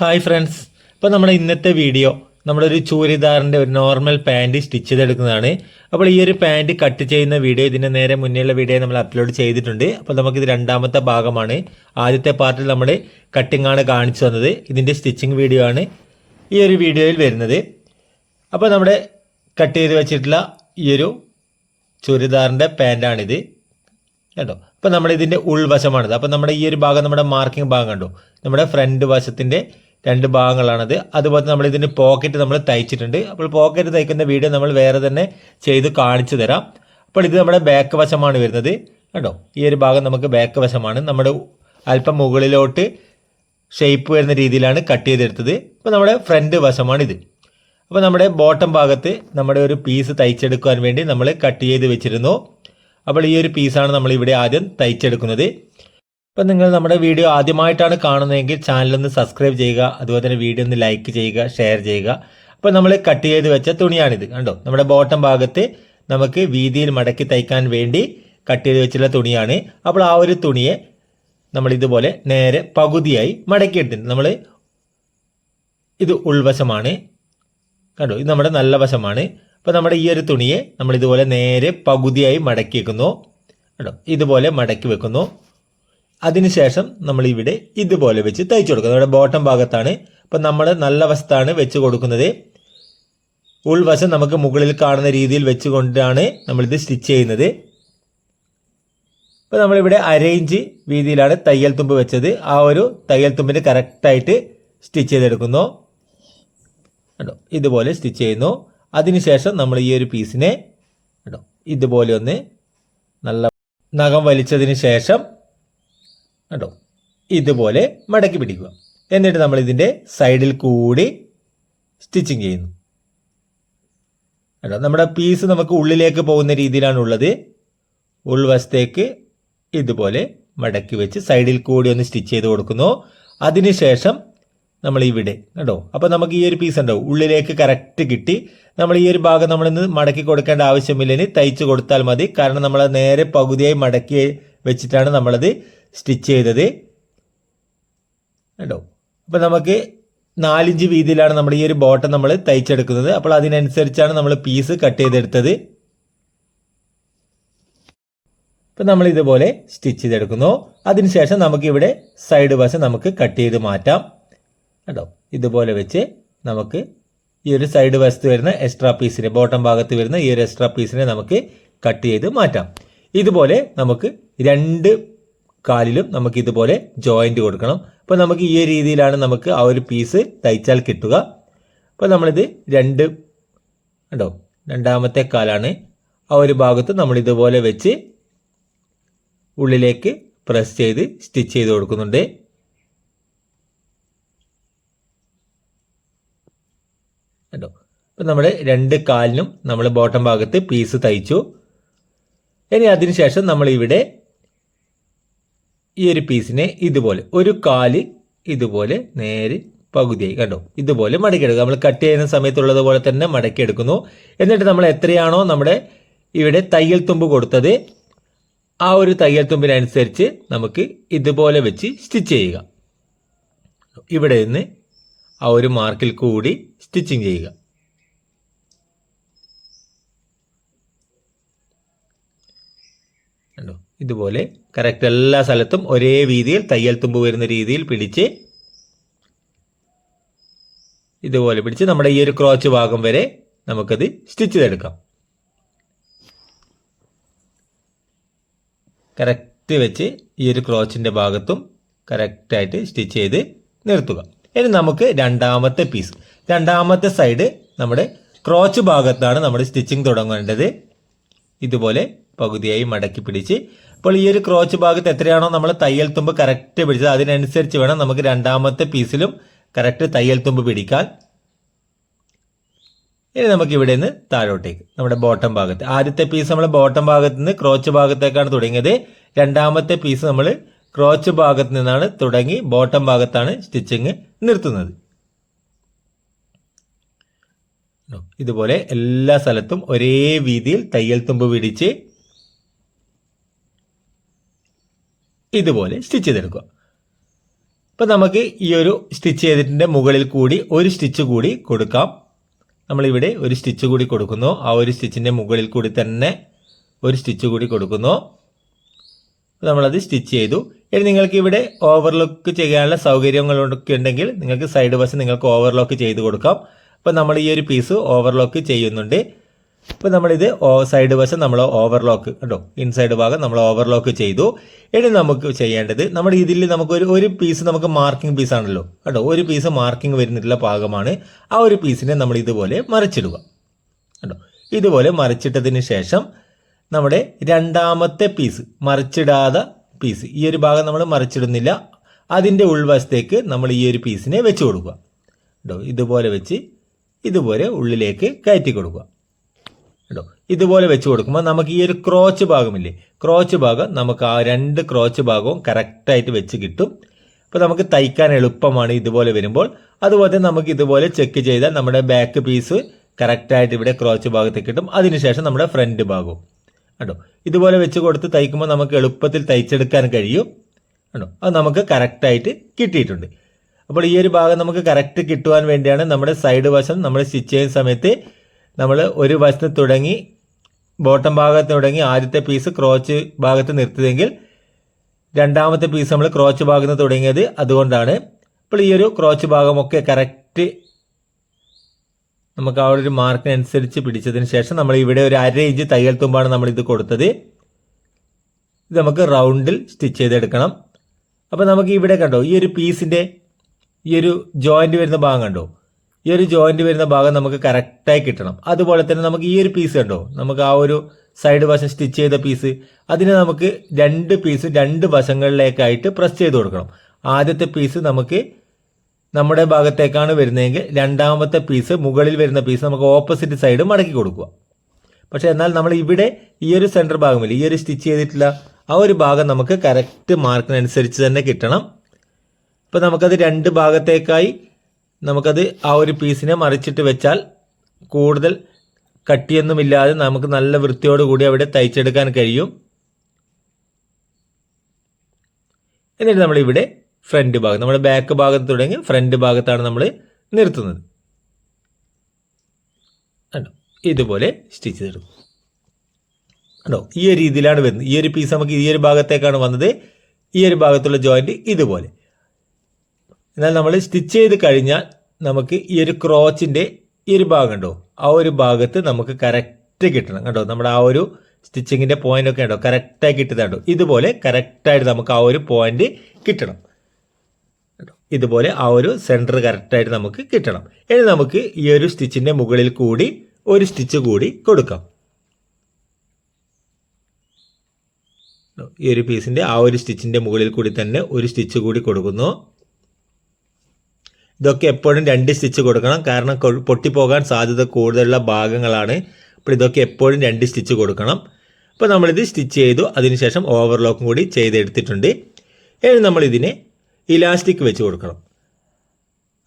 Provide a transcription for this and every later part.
Hi friends. ഇപ്പോൾ നമ്മുടെ ഇന്നത്തെ വീഡിയോ നമ്മുടെ ഒരു ചൂരിദാറിന്റെ ഒരു നോർമൽ പാന്റ് സ്റ്റിച്ച് ചെയ്തെടുക്കുന്നതാണ്. അപ്പോൾ ഈ ഒരു പാന്റ് കട്ട് ചെയ്യുന്ന വീഡിയോ ഇതിന്റെ നേരെ മുന്നേയുള്ള വീഡിയോ നമ്മൾ അപ്ലോഡ് ചെയ്തിട്ടുണ്ട്. അപ്പോൾ നമുക്കിത് രണ്ടാമത്തെ ഭാഗമാണ്. ആദ്യത്തെ പാർട്ടിൽ നമ്മൾ കട്ടിംഗ് ആണ് കാണിച്ചു തന്നത്. ഇതിന്റെ സ്റ്റിച്ചിങ് വീഡിയോ ആണ് ഈ ഒരു വീഡിയോയിൽ വരുന്നത്. അപ്പോൾ നമ്മുടെ കട്ട് ചെയ്ത് വെച്ചിട്ടുള്ള ഈ ഒരു ചുരിദാറിന്റെ പാന്റാണിത് കേട്ടോ അപ്പോൾ നമ്മുടെ ഇതിന്റെ ഉൾവശമാണിത്. അപ്പോൾ നമ്മുടെ ഈ ഒരു ഭാഗം നമ്മുടെ മാർക്കിംഗ് ഭാഗം കണ്ടു? നമ്മുടെ ഫ്രണ്ട് വശത്തിന്റെ രണ്ട് ഭാഗങ്ങളാണത്. അതുപോലെ നമ്മൾ ഇതിന്റെ പോക്കറ്റ് നമ്മൾ തയ്ച്ചിട്ടുണ്ട്. അപ്പോൾ പോക്കറ്റ് തയ്ക്കുന്ന വീഡിയോ നമ്മൾ വേറെ തന്നെ ചെയ്ത് കാണിച്ചു തരാം. അപ്പോൾ ഇത് നമ്മുടെ ബാക്ക് വശമാണ് വരുന്നത്. കേട്ടോ ഈ ഒരു ഭാഗം നമുക്ക് ബാക്ക് വശമാണ്. നമ്മുടെ അല്പം മുകളിലോട്ട് ഷേപ്പ് വരുന്ന രീതിയിലാണ് കട്ട് ചെയ്തെടുത്തത്. അപ്പോൾ നമ്മുടെ ഫ്രണ്ട് വശമാണിത്. അപ്പോൾ നമ്മുടെ ബോട്ടം ഭാഗത്ത് നമ്മുടെ ഒരു പീസ് തയ്ച്ചെടുക്കാൻ വേണ്ടി നമ്മൾ കട്ട് ചെയ്ത് വെച്ചിരുന്നു. അപ്പോൾ ഈ ഒരു പീസാണ് നമ്മൾ ഇവിടെ ആദ്യം തയ്ച്ചെടുക്കുന്നത്. അപ്പോൾ നിങ്ങൾ നമ്മുടെ വീഡിയോ ആദ്യമായിട്ടാണ് കാണുന്നതെങ്കിൽ ചാനലൊന്ന് സബ്സ്ക്രൈബ് ചെയ്യുക അതുപോലെ തന്നെ വീഡിയോ ഒന്ന് ലൈക്ക് ചെയ്യുക ഷെയർ ചെയ്യുക. അപ്പോൾ നമ്മൾ കട്ട് ചെയ്ത് വെച്ച തുണിയാണിത് കണ്ടോ? നമ്മുടെ ബോട്ടം ഭാഗത്ത് നമുക്ക് വീതിയിൽ മടക്കി തയ്ക്കാൻ വേണ്ടി കട്ട് ചെയ്ത് വെച്ചുള്ള തുണിയാണ്. അപ്പോൾ ആ ഒരു തുണിയെ നമ്മൾ ഇതുപോലെ നേരെ പകുതിയായി മടക്കിയെടുത്തിട്ടുണ്ട് നമ്മൾ ഇത് ഉൾവശമാണ് കണ്ടോ? ഇത് നമ്മുടെ നല്ല വശമാണ്. അപ്പോൾ നമ്മുടെ ഈ ഒരു തുണിയെ നമ്മൾ ഇതുപോലെ നേരെ പകുതിയായി മടക്കി വെക്കുന്നു കേട്ടോ ഇതുപോലെ മടക്കി വെക്കുന്നു. അതിനുശേഷം നമ്മൾ ഇവിടെ ഇതുപോലെ വെച്ച് തയ്ച്ചു കൊടുക്കുക നമ്മുടെ ബോട്ടം ഭാഗത്താണ്. ഇപ്പം നമ്മൾ നല്ല വശത്താണ് വെച്ച് കൊടുക്കുന്നത്. ഉൾവശം നമുക്ക് മുകളിൽ കാണുന്ന രീതിയിൽ വെച്ചുകൊണ്ടാണ് നമ്മളിത് സ്റ്റിച്ച് ചെയ്യുന്നത്. ഇപ്പോൾ നമ്മളിവിടെ അരയിഞ്ച് വീതിയിലാണ് തയ്യൽ തുമ്പ് വെച്ചത്. ആ ഒരു തയ്യൽ തുമ്പിന് കറക്റ്റായിട്ട് സ്റ്റിച്ച് ചെയ്തെടുക്കുന്നു. കേട്ടോ ഇതുപോലെ സ്റ്റിച്ച് ചെയ്യുന്നു. അതിനുശേഷം നമ്മൾ ഈ ഒരു പീസിനെ കേട്ടോ ഇതുപോലെ ഒന്ന് നല്ല നഖം വലിച്ചതിന് ശേഷം കേട്ടോ ഇതുപോലെ മടക്കി പിടിക്കുക. എന്നിട്ട് നമ്മൾ ഇതിന്റെ സൈഡിൽ കൂടി സ്റ്റിച്ചിങ് ചെയ്യുന്നു. കേട്ടോ നമ്മുടെ പീസ് നമുക്ക് ഉള്ളിലേക്ക് പോകുന്ന രീതിയിലാണ് ഉള്ളത്. ഉൾവശത്തേക്ക് ഇതുപോലെ മടക്കി വെച്ച് സൈഡിൽ കൂടി ഒന്ന് സ്റ്റിച്ച് ചെയ്ത് കൊടുക്കുന്നു. അതിനുശേഷം നമ്മൾ ഇവിടെ കേട്ടോ അപ്പോൾ നമുക്ക് ഈ ഒരു പീസ് ഉണ്ടാവും ഉള്ളിലേക്ക് കറക്റ്റ് കിട്ടി. നമ്മൾ ഈ ഒരു ഭാഗം നമ്മളിന്ന് മടക്കി കൊടുക്കേണ്ട ആവശ്യമില്ലെങ്കിൽ തയ്ച്ച് കൊടുത്താൽ മതി. കാരണം നമ്മൾ നേരെ പകുതിയായി മടക്കി വെച്ചിട്ടാണ് നമ്മളത് സ്റ്റിച്ച് ചെയ്തത്. കണ്ടോ? അപ്പോൾ നമുക്ക് നാലിഞ്ച് വീതിയിലാണ് നമ്മൾ ഈ ഒരു ബോട്ടം നമ്മൾ തയ്ച്ചെടുക്കുന്നത്. അപ്പോൾ അതിനനുസരിച്ചാണ് നമ്മൾ പീസ് കട്ട് ചെയ്തെടുത്തത്. ഇപ്പം നമ്മൾ ഇതുപോലെ സ്റ്റിച്ച് ചെയ്തെടുക്കുന്നു. അതിനുശേഷം നമുക്ക് ഇവിടെ സൈഡ് വശം നമുക്ക് കട്ട് ചെയ്ത് മാറ്റാം. കേട്ടോ ഇതുപോലെ വെച്ച് നമുക്ക് ഈ ഒരു സൈഡ് വശത്ത് വരുന്ന എക്സ്ട്രാ പീസിനെ ബോട്ടം ഭാഗത്ത് വരുന്ന ഈ ഒരു എക്സ്ട്രാ പീസിനെ നമുക്ക് കട്ട് ചെയ്ത് മാറ്റാം. ഇതുപോലെ നമുക്ക് രണ്ട് കാലിലും നമുക്ക് ഇതുപോലെ ജോയിന്റ് കൊടുക്കണം. അപ്പോൾ നമുക്ക് ഈ രീതിയിലാണ് നമുക്ക് ആ ഒരു പീസ് തയ്ച്ചാൽ കിട്ടുക. അപ്പോൾ നമ്മളിത് രണ്ട് കണ്ടോ? രണ്ടാമത്തെ കാലാണ് ആ ഒരു ഭാഗത്ത് നമ്മൾ ഇതുപോലെ വെച്ച് ഉള്ളിലേക്ക് പ്രസ് ചെയ്ത് സ്റ്റിച്ച് ചെയ്ത് കൊടുക്കുന്നുണ്ട്. കണ്ടോ? അപ്പം നമ്മൾ രണ്ട് കാലിനും നമ്മൾ ബോട്ടം ഭാഗത്ത് പീസ് തയ്ച്ചു. ഇനി അതിനുശേഷം നമ്മൾ ഇവിടെ ഈ ഒരു പീസിനെ ഇതുപോലെ ഒരു കാൽ ഇതുപോലെ നേരെ പകുതിയായി കണ്ടോ? ഇതുപോലെ മടക്കിയെടുക്കുക. നമ്മൾ കട്ട് ചെയ്യുന്ന സമയത്തുള്ളത് പോലെ തന്നെ മടക്കിയെടുക്കുന്നു. എന്നിട്ട് നമ്മൾ എത്രയാണോ നമ്മുടെ ഇവിടെ തയ്യൽ തുമ്പ് കൊടുത്തത് ആ ഒരു തയ്യൽ തുമ്പിനനുസരിച്ച് നമുക്ക് ഇതുപോലെ വെച്ച് സ്റ്റിച്ച് ചെയ്യുക. ഇവിടെ നിന്ന് ആ ഒരു മാർക്കിൽ കൂടി സ്റ്റിച്ചിങ് ചെയ്യുക. കണ്ടോ? ഇതുപോലെ കറക്റ്റ് എല്ലാ സ്ഥലത്തും ഒരേ രീതിയിൽ തയ്യൽ തുമ്പ് വരുന്ന രീതിയിൽ പിടിച്ച് ഇതുപോലെ പിടിച്ച് നമ്മുടെ ഈ ഒരു ക്രോച്ച് ഭാഗം വരെ നമുക്കത് സ്റ്റിച്ച് ചെയ്തെടുക്കാം. കറക്റ്റ് വെച്ച് ഈ ഒരു ക്രോച്ചിന്റെ ഭാഗത്തും കറക്റ്റായിട്ട് സ്റ്റിച്ച് ചെയ്ത് നിർത്തുക. ഇനി നമുക്ക് രണ്ടാമത്തെ പീസ് രണ്ടാമത്തെ സൈഡ് നമ്മുടെ ക്രോച്ച് ഭാഗത്താണ് നമ്മുടെ സ്റ്റിച്ചിങ് തുടങ്ങേണ്ടത്. ഇതുപോലെ പകുതിയായി മടക്കി പിടിച്ച്. അപ്പോൾ ഈ ഒരു ക്രോച്ച് ഭാഗത്ത് എത്രയാണോ നമ്മൾ തയ്യൽ തുമ്പ് കറക്റ്റ് പിടിച്ചത്. അതിനനുസരിച്ച് വേണം നമുക്ക് രണ്ടാമത്തെ പീസിലും കറക്റ്റ് തയ്യൽ തുമ്പ് പിടിക്കാൻ. ഇനി നമുക്ക് ഇവിടെ നിന്ന് താഴോട്ടേക്ക് നമ്മുടെ ബോട്ടം ഭാഗത്ത്. ആദ്യത്തെ പീസ് നമ്മൾ ബോട്ടം ഭാഗത്ത് നിന്ന് ക്രോച്ച് ഭാഗത്തേക്കാണ് തുടങ്ങിയത്. രണ്ടാമത്തെ പീസ് നമ്മൾ ക്രോച്ച് ഭാഗത്ത് നിന്നാണ് തുടങ്ങി ബോട്ടം ഭാഗത്താണ് സ്റ്റിച്ചിങ് നിർത്തുന്നത്. ഇതുപോലെ എല്ലാ സ്ഥലത്തും ഒരേ രീതിയിൽ തയ്യൽ തുമ്പ് പിടിച്ച് ഇതുപോലെ സ്റ്റിച്ച് ചെയ്തെടുക്കുക. ഇപ്പം നമുക്ക് ഈ ഒരു സ്റ്റിച്ച് ചെയ്തിട്ടിന്റെ മുകളിൽ കൂടി ഒരു സ്റ്റിച്ച് കൂടി കൊടുക്കാം. നമ്മളിവിടെ ഒരു സ്റ്റിച്ച് കൂടി കൊടുക്കുന്നു. ആ ഒരു സ്റ്റിച്ചിന്റെ മുകളിൽ കൂടി തന്നെ ഒരു സ്റ്റിച്ച് കൂടി കൊടുക്കുന്നു. നമ്മളത് സ്റ്റിച്ച് ചെയ്തു. ഇനി നിങ്ങൾക്ക് ഇവിടെ ഓവർലോക്ക് ചെയ്യാനുള്ള സൗകര്യങ്ങളൊക്കെ ഉണ്ടെങ്കിൽ നിങ്ങൾക്ക് സൈഡ് വശം നിങ്ങൾക്ക് ഓവർലോക്ക് ചെയ്ത് കൊടുക്കാം. അപ്പോൾ നമ്മൾ ഈ ഒരു പീസ് ഓവർലോക്ക് ചെയ്യുന്നുണ്ട്. ഇപ്പോൾ നമ്മളിത് സൈഡ് വശം നമ്മൾ ഓവർലോക്ക് കേട്ടോ ഇൻസൈഡ് ഭാഗം നമ്മൾ ഓവർലോക്ക് ചെയ്തു. ഇനി നമുക്ക് ചെയ്യേണ്ടത് നമ്മുടെ ഇതിൽ നമുക്ക് ഒരു ഒരു പീസ് നമുക്ക് മാർക്കിംഗ് പീസ് ആണല്ലോ. കേട്ടോ ഒരു പീസ് മാർക്കിംഗ് വരുന്നിട്ടുള്ള ഭാഗമാണ്. ആ ഒരു പീസിനെ നമ്മൾ ഇതുപോലെ മറിച്ചിടുക. കേട്ടോ ഇതുപോലെ മറിച്ചിട്ടതിന് ശേഷം നമ്മുടെ രണ്ടാമത്തെ പീസ് മറിച്ചിടാതെ പീസ് ഈ ഒരു ഭാഗം നമ്മൾ മറിച്ചിടുന്നില്ല. അതിന്റെ ഉൾവശത്തേക്ക് നമ്മൾ ഈ ഒരു പീസിനെ വെച്ച് കൊടുക്കുക. കേട്ടോ ഇതുപോലെ വെച്ച് ഇതുപോലെ ഉള്ളിലേക്ക് കയറ്റി കൊടുക്കുക. കേട്ടോ ഇതുപോലെ വെച്ച് കൊടുക്കുമ്പോൾ നമുക്ക് ഈ ഒരു ക്രോച്ച് ഭാഗമില്ലേ? ക്രോച്ച് ഭാഗം നമുക്ക് ആ രണ്ട് ക്രോച്ച് ഭാഗവും കറക്റ്റായിട്ട് വെച്ച് കിട്ടും. അപ്പോൾ നമുക്ക് തയ്ക്കാൻ എളുപ്പമാണ് ഇതുപോലെ വരുമ്പോൾ. അതുപോലെ തന്നെ നമുക്ക് ഇതുപോലെ ചെക്ക് ചെയ്താൽ നമ്മുടെ ബാക്ക് പീസ് കറക്റ്റായിട്ട് ഇവിടെ ക്രോച്ച് ഭാഗത്ത് കിട്ടും. അതിനുശേഷം നമ്മുടെ ഫ്രണ്ട് ഭാഗവും. കേട്ടോ ഇതുപോലെ വെച്ച് കൊടുത്ത് തയ്ക്കുമ്പോൾ നമുക്ക് എളുപ്പത്തിൽ തയ്ച്ചെടുക്കാൻ കഴിയും. കേട്ടോ അത് നമുക്ക് കറക്റ്റായിട്ട് കിട്ടിയിട്ടുണ്ട്. അപ്പോൾ ഈ ഒരു ഭാഗം നമുക്ക് കറക്റ്റ് കിട്ടുവാൻ വേണ്ടിയാണ് നമ്മുടെ സൈഡ് വശം നമ്മൾ സ്റ്റിച്ച് ചെയ്യുന്ന സമയത്ത് നമ്മൾ ഒരു വശത്ത് തുടങ്ങി ബോട്ടം ഭാഗത്ത് തുടങ്ങി ആദ്യത്തെ പീസ് ക്രോച്ച് ഭാഗത്ത് നിർത്തിയതെങ്കിൽ രണ്ടാമത്തെ പീസ് നമ്മൾ ക്രോച്ച് ഭാഗത്ത് തുടങ്ങിയത് അതുകൊണ്ടാണ്. അപ്പോൾ ഈ ഒരു ക്രോച്ച് ഭാഗമൊക്കെ കറക്റ്റ് നമുക്ക് ആ ഒരു മാർക്കിനനുസരിച്ച് പിടിച്ചതിന് ശേഷം നമ്മൾ ഇവിടെ ഒരു അര ഇഞ്ച് തയ്യൽ തുമ്പാണ് നമ്മൾ ഇത് കൊടുത്തത്. ഇത് നമുക്ക് റൗണ്ടിൽ സ്റ്റിച്ച് ചെയ്തെടുക്കണം. അപ്പോൾ നമുക്ക് ഇവിടെ കണ്ടോ ഈ ഒരു പീസിന്റെ ഈ ഒരു ജോയിന്റ് വരുന്ന ഭാഗം കണ്ടോ? ഈ ഒരു ജോയിന്റ് വരുന്ന ഭാഗം നമുക്ക് കറക്റ്റായി കിട്ടണം. അതുപോലെ തന്നെ നമുക്ക് ഈ ഒരു പീസ് കണ്ടോ? നമുക്ക് ആ ഒരു സൈഡ് വശം സ്റ്റിച്ച് ചെയ്ത പീസ് അതിനെ നമുക്ക് രണ്ട് പീസ് രണ്ട് വശങ്ങളിലേക്കായിട്ട് പ്രസ് ചെയ്ത് കൊടുക്കണം. ആദ്യത്തെ പീസ് നമുക്ക് നമ്മുടെ ഭാഗത്തേക്കാണ് വരുന്നതെങ്കിൽ രണ്ടാമത്തെ പീസ് മുകളിൽ വരുന്ന പീസ് നമുക്ക് ഓപ്പോസിറ്റ് സൈഡ് മടക്കി കൊടുക്കുക. പക്ഷേ എന്നാൽ നമ്മൾ ഇവിടെ ഈ ഒരു സെന്റർ ഭാഗമില്ല. ഈ ഒരു സ്റ്റിച്ച് ചെയ്തിട്ടില്ല ആ ഒരു ഭാഗം നമുക്ക് കറക്റ്റ് മാർക്കിനനുസരിച്ച് തന്നെ കിട്ടണം. ഇപ്പോൾ നമുക്കത് രണ്ട് ഭാഗത്തേക്കായി നമുക്കത് ആ ഒരു പീസിനെ മറിച്ചിട്ട് വെച്ചാൽ കൂടുതൽ കട്ടിയൊന്നുമില്ലാതെ നമുക്ക് നല്ല വൃത്തിയോടുകൂടി അവിടെ തയ്ച്ചെടുക്കാൻ കഴിയും. എന്നിട്ട് നമ്മളിവിടെ ഫ്രണ്ട് ഭാഗം നമ്മുടെ ബാക്ക് ഭാഗത്ത് തുടങ്ങി ഫ്രണ്ട് ഭാഗത്താണ് നമ്മൾ നിർത്തുന്നത്. കണ്ടോ? ഇതുപോലെ സ്റ്റിച്ച് ചെയ്തെടുക്കും കണ്ടോ? ഈ ഒരു രീതിയിലാണ് വരുന്നത്. ഈ ഒരു പീസ് നമുക്ക് ഈ ഒരു ഭാഗത്തേക്കാണ് വന്നത്. ഈ ഒരു ഭാഗത്തുള്ള ജോയിന്റ് ഇതുപോലെ. എന്നാൽ നമ്മൾ സ്റ്റിച്ച് ചെയ്ത് കഴിഞ്ഞാൽ നമുക്ക് ഈ ഒരു ക്രോച്ചിന്റെ ഈ ഒരു ഭാഗം ഉണ്ടോ ആ ഒരു ഭാഗത്ത് നമുക്ക് കറക്റ്റ് കിട്ടണം. കണ്ടോ? നമ്മുടെ ആ ഒരു സ്റ്റിച്ചിങ്ങിന്റെ പോയിന്റ് ഒക്കെ ഉണ്ടോ കറക്റ്റായി കിട്ടുന്നുണ്ടോ ഇതുപോലെ കറക്റ്റായിട്ട് നമുക്ക് ആ ഒരു പോയിന്റ് കിട്ടണം. കേട്ടോ ഇതുപോലെ ആ ഒരു സെന്റർ കറക്റ്റായിട്ട് നമുക്ക് കിട്ടണം. ഇനി നമുക്ക് ഈ ഒരു സ്റ്റിച്ചിന്റെ മുകളിൽ കൂടി ഒരു സ്റ്റിച്ച് കൂടി കൊടുക്കാം. ഈ ഒരു പീസിന്റെ ആ ഒരു സ്റ്റിച്ചിന്റെ മുകളിൽ കൂടി തന്നെ ഒരു സ്റ്റിച്ച് കൂടി കൊടുക്കുന്നു. ഇതൊക്കെ എപ്പോഴും രണ്ട് സ്റ്റിച്ച് കൊടുക്കണം. കാരണം പൊട്ടിപ്പോകാൻ സാധ്യത കൂടുതലുള്ള ഭാഗങ്ങളാണ്. അപ്പോൾ ഇതൊക്കെ എപ്പോഴും രണ്ട് സ്റ്റിച്ച് കൊടുക്കണം. അപ്പോൾ നമ്മളിത് സ്റ്റിച്ച് ചെയ്തു. അതിനുശേഷം ഓവർലോക്കും കൂടി ചെയ്തെടുത്തിട്ടുണ്ട്. ഇനി നമ്മളിതിനെ ഇലാസ്റ്റിക് വെച്ച് കൊടുക്കണം.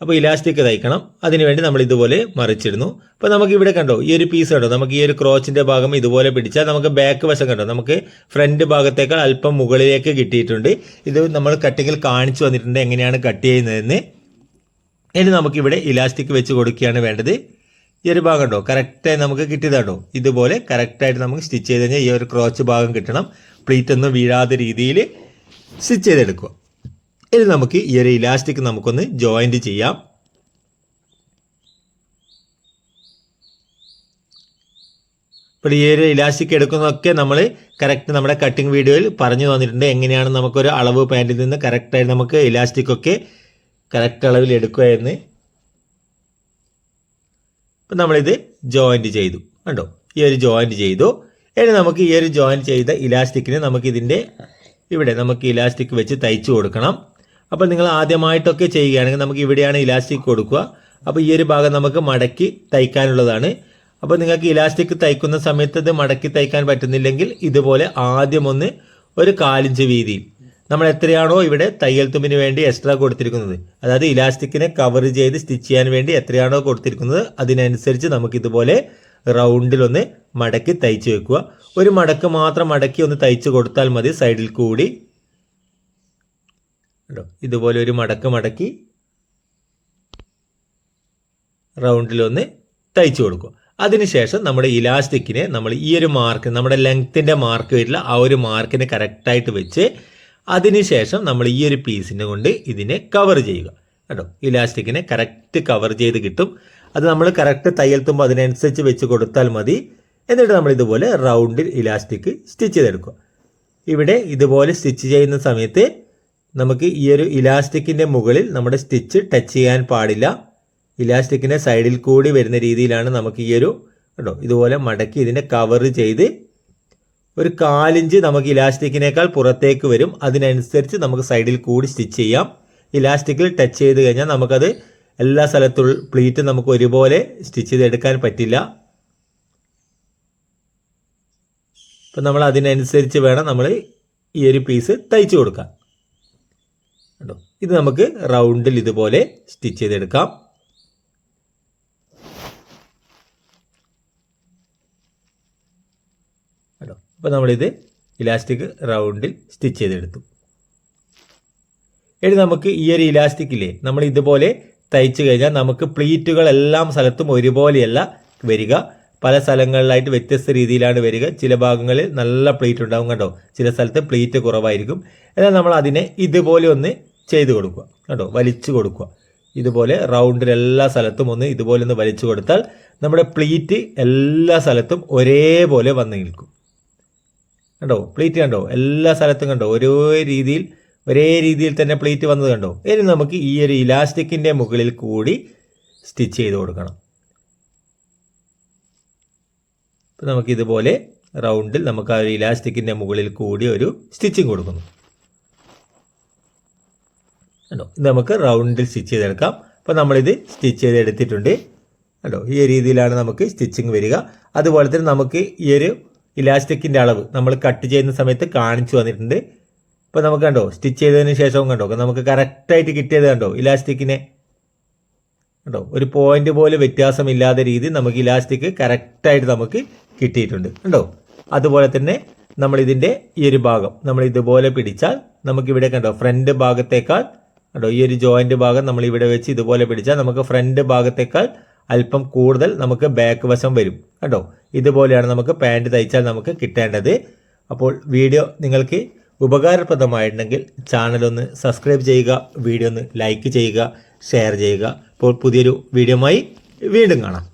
അപ്പോൾ ഇലാസ്റ്റിക് തയ്ക്കണം. അതിനുവേണ്ടി നമ്മൾ ഇതുപോലെ മറിച്ചിടുന്നു. അപ്പോൾ നമുക്ക് ഇവിടെ കണ്ടോ ഈ ഒരു പീസ് കണ്ടോ? നമുക്ക് ഈ ഒരു ക്രോച്ചിന്റെ ഭാഗം ഇതുപോലെ പിടിച്ചാൽ നമുക്ക് ബാക്ക് വശം കണ്ടോ? നമുക്ക് ഫ്രണ്ട് ഭാഗത്തേക്കാൾ അല്പം മുകളിലേക്ക് കിട്ടിയിട്ടുണ്ട്. ഇത് നമ്മൾ കട്ടിങ്ങിൽ കാണിച്ചു വന്നിട്ടുണ്ട് എങ്ങനെയാണ് കട്ട് ചെയ്യുന്നതെന്ന്. ഇനി നമുക്കിവിടെ ഇലാസ്റ്റിക് വെച്ച് കൊടുക്കുകയാണ് വേണ്ടത്. ഈ ഒരു ഭാഗം ഉണ്ടോ കറക്റ്റായി നമുക്ക് കിട്ടിയതാണോ ഇതുപോലെ കറക്റ്റായിട്ട് നമുക്ക് സ്റ്റിച്ച് ചെയ്ത് കഴിഞ്ഞാൽ ഈ ഒരു ക്രോച്ച് ഭാഗം കിട്ടണം. പ്ലീറ്റ് ഒന്നും വീഴാത്ത രീതിയിൽ സ്റ്റിച്ച് ചെയ്തെടുക്കുക. ഇനി നമുക്ക് ഈ ഒരു ഇലാസ്റ്റിക് നമുക്കൊന്ന് ജോയിന്റ് ചെയ്യാം. ഇപ്പോൾ ഈ ഒരു ഇലാസ്റ്റിക് എടുക്കുന്നതൊക്കെ നമ്മൾ കറക്റ്റ് നമ്മുടെ കട്ടിങ് വീഡിയോയിൽ പറഞ്ഞു തന്നിട്ടുണ്ട്. എങ്ങനെയാണ് നമുക്കൊരു അളവ് പാന്റിൽ നിന്ന് കറക്റ്റായി നമുക്ക് ഇലാസ്റ്റിക് ഒക്കെ കറക്റ്റ് അളവിൽ എടുക്കുക എന്ന് ഇപ്പം നമ്മളിത് ജോയിന്റ് ചെയ്തു. കണ്ടോ? ഈ ഒരു ജോയിന്റ് ചെയ്തു. ഇനി നമുക്ക് ഈ ഒരു ജോയിന്റ് ചെയ്ത ഇലാസ്റ്റിക്കിന് നമുക്കിതിന്റെ ഇവിടെ നമുക്ക് ഇലാസ്റ്റിക് വെച്ച് തയ്ച്ചു കൊടുക്കണം. അപ്പോൾ നിങ്ങൾ ആദ്യമായിട്ടൊക്കെ ചെയ്യുകയാണെങ്കിൽ നമുക്ക് ഇവിടെയാണ് ഇലാസ്റ്റിക് കൊടുക്കുക. അപ്പോൾ ഈ ഒരു ഭാഗം നമുക്ക് മടക്കി തയ്ക്കാനുള്ളതാണ്. അപ്പോൾ നിങ്ങൾക്ക് ഇലാസ്റ്റിക് തയ്ക്കുന്ന സമയത്ത് മടക്കി തയ്ക്കാൻ പറ്റുന്നില്ലെങ്കിൽ ഇതുപോലെ ആദ്യമൊന്ന് ഒരു കാലിഞ്ച് വീതിയിൽ നമ്മൾ എത്രയാണോ ഇവിടെ തയ്യൽ തുമ്പിന് വേണ്ടി എക്സ്ട്രാ കൊടുത്തിരിക്കുന്നത്. അതായത് ഇലാസ്റ്റിക്കിനെ കവർ ചെയ്ത് സ്റ്റിച്ച് ചെയ്യാൻ വേണ്ടി എത്രയാണോ കൊടുത്തിരിക്കുന്നത് അതിനനുസരിച്ച് നമുക്ക് ഇതുപോലെ റൗണ്ടിലൊന്ന് മടക്കി തയ്ച്ച് വെക്കുക. ഒരു മടക്ക് മാത്രം മടക്കി ഒന്ന് തയ്ച്ച് കൊടുത്താൽ മതി സൈഡിൽ കൂടി. ഇതുപോലെ ഒരു മടക്ക് മടക്കി റൗണ്ടിലൊന്ന് തയ്ച്ചു കൊടുക്കുക. അതിനുശേഷം നമ്മുടെ ഇലാസ്റ്റിക്കിനെ നമ്മൾ ഈ ഒരു മാർക്ക് നമ്മുടെ ലെങ്ത്തിന്റെ മാർക്ക് വരില്ല ആ ഒരു മാർക്കിനെ കറക്റ്റായിട്ട് വെച്ച് അതിനുശേഷം നമ്മൾ ഈ ഒരു പീസിനെ കൊണ്ട് ഇതിനെ കവർ ചെയ്യുക. കേട്ടോ? ഇലാസ്റ്റിക്കിനെ കറക്റ്റ് കവർ ചെയ്ത് കിട്ടും. അത് നമ്മൾ കറക്റ്റ് തയ്യൽ തുമ്പോൾ അതിനനുസരിച്ച് വെച്ച് കൊടുത്താൽ മതി. എന്നിട്ട് നമ്മൾ ഇതുപോലെ റൗണ്ടിൽ ഇലാസ്റ്റിക് സ്റ്റിച്ച് ചെയ്തെടുക്കുക. ഇവിടെ ഇതുപോലെ സ്റ്റിച്ച് ചെയ്യുന്ന സമയത്ത് നമുക്ക് ഈ ഒരു ഇലാസ്റ്റിക്കിന്റെ മുകളിൽ നമ്മുടെ സ്റ്റിച്ച് ടച്ച് ചെയ്യാൻ പാടില്ല. ഇലാസ്റ്റിക്കിന്റെ സൈഡിൽ കൂടി വരുന്ന രീതിയിലാണ് നമുക്ക് ഈ ഒരു കേട്ടോ? ഇതുപോലെ മടക്കി ഇതിനെ കവർ ചെയ്ത് ഒരു കാലിഞ്ച് നമുക്ക് ഇലാസ്റ്റിക്കിനേക്കാൾ പുറത്തേക്ക് വരും. അതിനനുസരിച്ച് നമുക്ക് സൈഡിൽ കൂടി സ്റ്റിച്ച് ചെയ്യാം. ഇലാസ്റ്റിക്കിൽ ടച്ച് ചെയ്ത് കഴിഞ്ഞാൽ നമുക്കത് എല്ലാ സ്ഥലത്തും പ്ലീറ്റ് നമുക്ക് ഒരുപോലെ സ്റ്റിച്ച് ചെയ്തെടുക്കാൻ പറ്റില്ല. അപ്പം നമ്മൾ അതിനനുസരിച്ച് വേണം നമ്മൾ ഈ ഒരു പീസ് തയ്ച്ചു കൊടുക്കാൻ. കേട്ടോ ഇത് നമുക്ക് റൗണ്ടിൽ ഇതുപോലെ സ്റ്റിച്ച് ചെയ്തെടുക്കാം കേട്ടോ അപ്പോൾ നമ്മളിത് ഇലാസ്റ്റിക് റൗണ്ടിൽ സ്റ്റിച്ച് ചെയ്തെടുത്തു. ഇനി നമുക്ക് ഈ ഒരു ഇലാസ്റ്റിക്കില്ലേ നമ്മൾ ഇതുപോലെ തയ്ച്ചു കഴിഞ്ഞാൽ നമുക്ക് പ്ലീറ്റുകൾ എല്ലാം സ്ഥലത്തും ഒരുപോലെയല്ല വരിക. പല സ്ഥലങ്ങളിലായിട്ട് വ്യത്യസ്ത രീതിയിലാണ് വരിക. ചില ഭാഗങ്ങളിൽ നല്ല പ്ലീറ്റ് ഉണ്ടാവും കേട്ടോ ചില സ്ഥലത്ത് പ്ലീറ്റ് കുറവായിരിക്കും. എന്നാൽ നമ്മൾ അതിനെ ഇതുപോലെ ഒന്ന് ചെയ്ത് കൊടുക്കുക. കേട്ടോ വലിച്ചു കൊടുക്കുക. ഇതുപോലെ റൗണ്ടിൽ എല്ലാ സ്ഥലത്തും ഒന്ന് ഇതുപോലെ ഒന്ന് വലിച്ചു കൊടുത്താൽ നമ്മുടെ പ്ലീറ്റ് എല്ലാ സ്ഥലത്തും ഒരേപോലെ വന്ന് നിൽക്കും. കണ്ടോ? പ്ലീറ്റ് കണ്ടോ? എല്ലാ സ്ഥലത്തും കണ്ടോ? ഒരേ രീതിയിൽ ഒരേ രീതിയിൽ തന്നെ പ്ലീറ്റ് വന്നത് കണ്ടോ? ഇനി നമുക്ക് ഈ ഒരു ഇലാസ്റ്റിക്കിന്റെ മുകളിൽ കൂടി സ്റ്റിച്ച് ചെയ്ത് കൊടുക്കണം. ഇപ്പം നമുക്ക് ഇതുപോലെ റൗണ്ടിൽ നമുക്ക് ആ ഒരു ഇലാസ്റ്റിക്കിന്റെ മുകളിൽ കൂടി ഒരു സ്റ്റിച്ചിങ് കൊടുക്കുന്നു. കണ്ടോ? ഇത് നമുക്ക് റൗണ്ടിൽ സ്റ്റിച്ച് ചെയ്തെടുക്കാം. അപ്പോൾ നമ്മളിത് സ്റ്റിച്ച് ചെയ്തെടുത്തിട്ടുണ്ട്. കണ്ടോ? ഈ രീതിയിലാണ് നമുക്ക് സ്റ്റിച്ചിങ് വരിക. അതുപോലെ തന്നെ നമുക്ക് ഈ ഒരു ഇലാസ്റ്റിക്കിന്റെ അളവ് നമ്മൾ കട്ട് ചെയ്യുന്ന സമയത്ത് കാണിച്ചു വന്നിട്ടുണ്ട് ഇപ്പോൾ നമുക്ക് കണ്ടോ സ്റ്റിച്ച് ചെയ്തതിന് ശേഷവും കണ്ടോ നമുക്ക് കറക്റ്റായിട്ട് കിട്ടിയത് കണ്ടോ ഇലാസ്റ്റിക്കിനെ? കണ്ടോ ഒരു പോയിന്റ് പോലെ വ്യത്യാസമില്ലാത്ത രീതി നമുക്ക് ഇലാസ്റ്റിക് കറക്റ്റായിട്ട് നമുക്ക് കിട്ടിയിട്ടുണ്ട്. കണ്ടോ അതുപോലെ തന്നെ നമ്മൾ ഇതിന്റെ ഈ ഒരു ഭാഗം നമ്മൾ ഇതുപോലെ പിടിച്ചാൽ നമുക്കിവിടെ കണ്ടോ ഫ്രണ്ട് ഭാഗത്തേക്കാൾ കണ്ടോ ഈ ഒരു ജോയിന്റ് ഭാഗം നമ്മൾ ഇവിടെ വെച്ച് ഇതുപോലെ പിടിച്ചാൽ നമുക്ക് ഫ്രണ്ട് ഭാഗത്തേക്കാൾ അല്പം കൂടുതൽ നമുക്ക് ബാക്ക് വശം വരും. കേട്ടോ ഇതുപോലെയാണ് നമുക്ക് പാന്റ് തയ്ച്ചാൽ നമുക്ക് കിട്ടേണ്ടത്. അപ്പോൾ വീഡിയോ നിങ്ങൾക്ക് ഉപകാരപ്രദമായിട്ടുണ്ടെങ്കിൽ ചാനലൊന്ന് സബ്സ്ക്രൈബ് ചെയ്യുക വീഡിയോ ഒന്ന് ലൈക്ക് ചെയ്യുക ഷെയർ ചെയ്യുക. അപ്പോൾ പുതിയൊരു വീഡിയോമായി വീണ്ടും കാണാം.